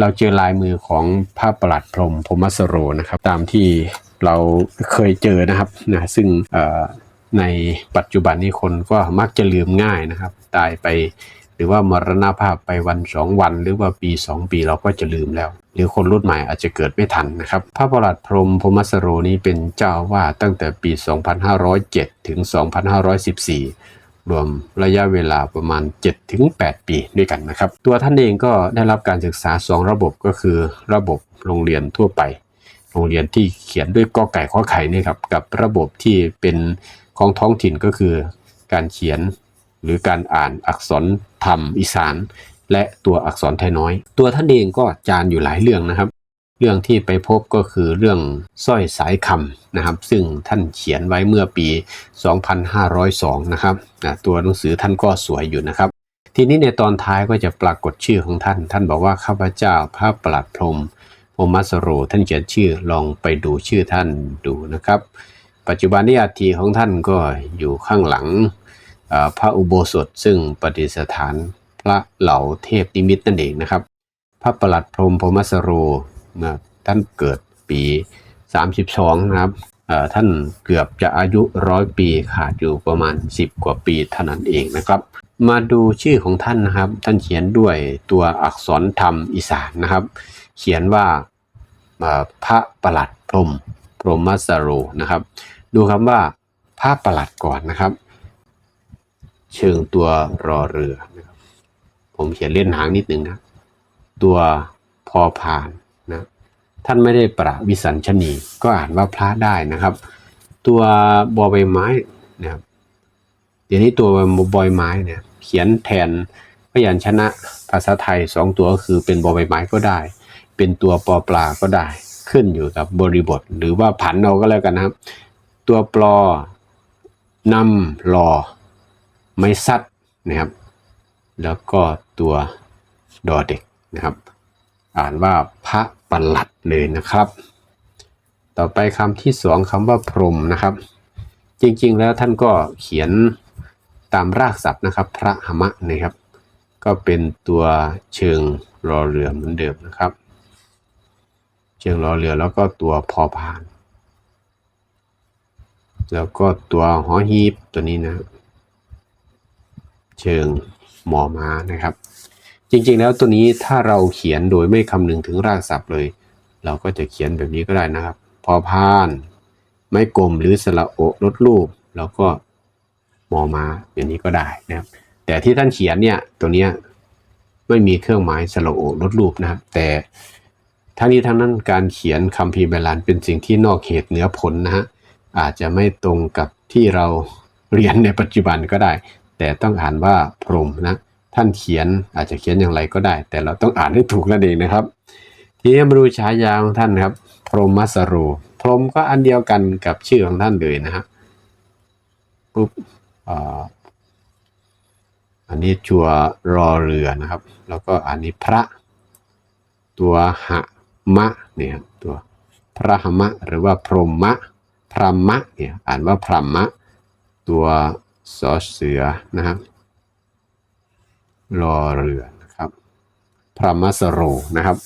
เราเจอลายมือของพระประหลัดพรมพรมสโรนะครับ ตามที่เราเคยเจอนะครับนะซึ่งในปัจจุบันนี้คนก็มักจะลืมง่ายนะครับ ตายไปหรือว่ามรณภาพไปวันสองวัน หรือว่าปีสองปีเราก็จะลืมแล้ว หรือคนรุ่นใหม่อาจจะเกิดไม่ทันนะครับ พระประหลัดพรมพรหมสโรนี้เป็นเจ้าว่าตั้งแต่ปี 2507 ถึง 2514 รวมระยะเวลาประมาณ 7-8 ปีด้วยกันนะครับ ตัวท่านเองก็ได้รับการศึกษา 2 ระบบก็คือ ระบบโรงเรียนทั่วไป โรงเรียนที่เขียนด้วยกอไก่ข้อไข่นี่ครับกับระบบที่เป็นของท้องถิ่นก็คือ การเขียนหรือการอ่านอักษรธรรมอีสาน และตัวอักษรไทยน้อย ตัวท่านเองก็จานอยู่หลายเรื่องนะครับ เรื่องที่ไปพบก็คือเรื่องสร้อยสายคำนะครับ ซึ่งท่านเขียนไว้เมื่อปี 2502 นะครับตัวหนังสือท่านก็สวยอยู่นะครับ ทีนี้ในตอนท้ายก็จะปรากฏชื่อของท่าน ท่านบอกว่าข้าพเจ้าพระประหลัดพรมพรมัสโรท่านเขียนชื่อลองไปดูชื่อท่านดูนะครับ ปัจจุบันนี้อาทีของท่านก็อยู่ข้างหลังพระอุโบสถซึ่งประดิษฐานพระเหล่าเทพนิมิตนั่นเองนะครับ พระประหลัดพรมพรหมสโร นะท่านเกิดปี 32 นะครับท่านเกือบจะอายุร้อยปีขาดอยู่ประมาณ 10 กว่าปีเท่านั้นเองนะครับ มาดูชื่อของท่านนะครับ ท่านเขียนด้วยตัวอักษรธรรมอีสานนะครับ เขียนว่าพระประหลัดพรมพรหมสโรนะครับ ดูคำว่าพระประหลัดก่อนนะครับ เชิงตัวรอเรือนะครับผมเขียนเล่นหางนิดนึงนะ ตัวพอผ่าน นะท่านไม่ได้ประวิสัญชนีก็อ่านว่าพระได้นะครับ ตัวบอใบไม้นะครับเดี๋ยวนี้ตัวบอยไม้เนี่ยเขียนแทนพยัญชนะภาษาไทยสองตัวก็คือเป็นบอใบไม้ก็ได้ เป็นตัวปอปลาก็ได้ ขึ้นอยู่กับบริบท หรือว่าผันเอาก็แล้วกันนะครับ ตัวปลอนำรอไม่ซัดนะครับ แล้วก็ตัวดอเด็กนะครับ อ่านว่าพระประหลัดเลยนะครับ ต่อไปคำที่สองคำว่าพรมนะครับ จริงๆแล้วท่านก็เขียนตามรากศัพท์นะครับ พระหมะนะครับ ก็เป็นตัวเชิงรอเรือเหมือนเดิมนะครับ เชิงรอเรือแล้วก็ตัวพอพาน แล้วก็ตัวหอฮีบตัวนี้นะ เชิงหมอม้านะครับ จริงๆ แล้วตัวนี้ถ้าเราเขียนโดยไม่คำนึงถึงรากศัพท์เลย เราก็จะเขียนแบบนี้ก็ได้นะครับ พอพาน ไม่กลมหรือสระโอลดรูป แล้วก็มอมาอย่างนี้ก็ได้นะครับ แต่ที่ท่านเขียนเนี่ยตัวเนี้ยไม่มีเครื่องหมายสระโอลดรูปนะครับ แต่ทั้งนี้ทั้งนั้นการเขียนคำพีบาลานเป็นสิ่งที่นอกเขตเหนือผลนะฮะอาจจะไม่ตรงกับที่เราเรียนในปัจจุบันก็ได้ แต่ต้องอ่านว่าพรมนะ ท่านเขียนอาจจะเขียนอย่างไรก็ได้ แต่เราต้องอ่านให้ถูกนั่นเองนะครับ ทีนี้มาดูฉายาของท่านครับ พรหมสโรพรหมก็อันเดียวกันกับชื่อของท่านเลยนะฮะปุ๊บอันนี้จัวรอเรือนะครับ แล้วก็อันนี้พระ ตัวหะมะเนี่ยตัวพระหมะหรือว่าพรหมะพรหมะเนี่ยอ่านว่าพรหมะ ตัวสอเสือนะครับ รอเรือนะครับพระมัสโรนะครับ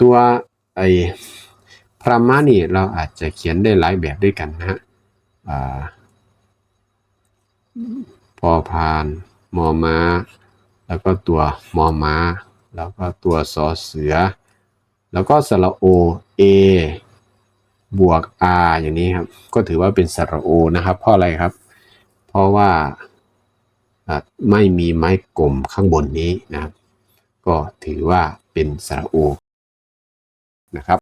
ตัวไอพระมะนี่เราอาจจะเขียนได้หลายแบบด้วยกันนะฮะพอพาน มอม้า แล้วก็ตัวมอม้า แล้วก็ตัวสอเสือ แล้วก็สระโอเอบวก R อย่างนี้ครับ ก็ถือว่าเป็นสระโอนะครับ เพราะอะไรครับ เพราะว่า ไม่มีไม้กลมข้างบนนี้นะครับ ก็ถือว่าเป็นสระโอนะครับ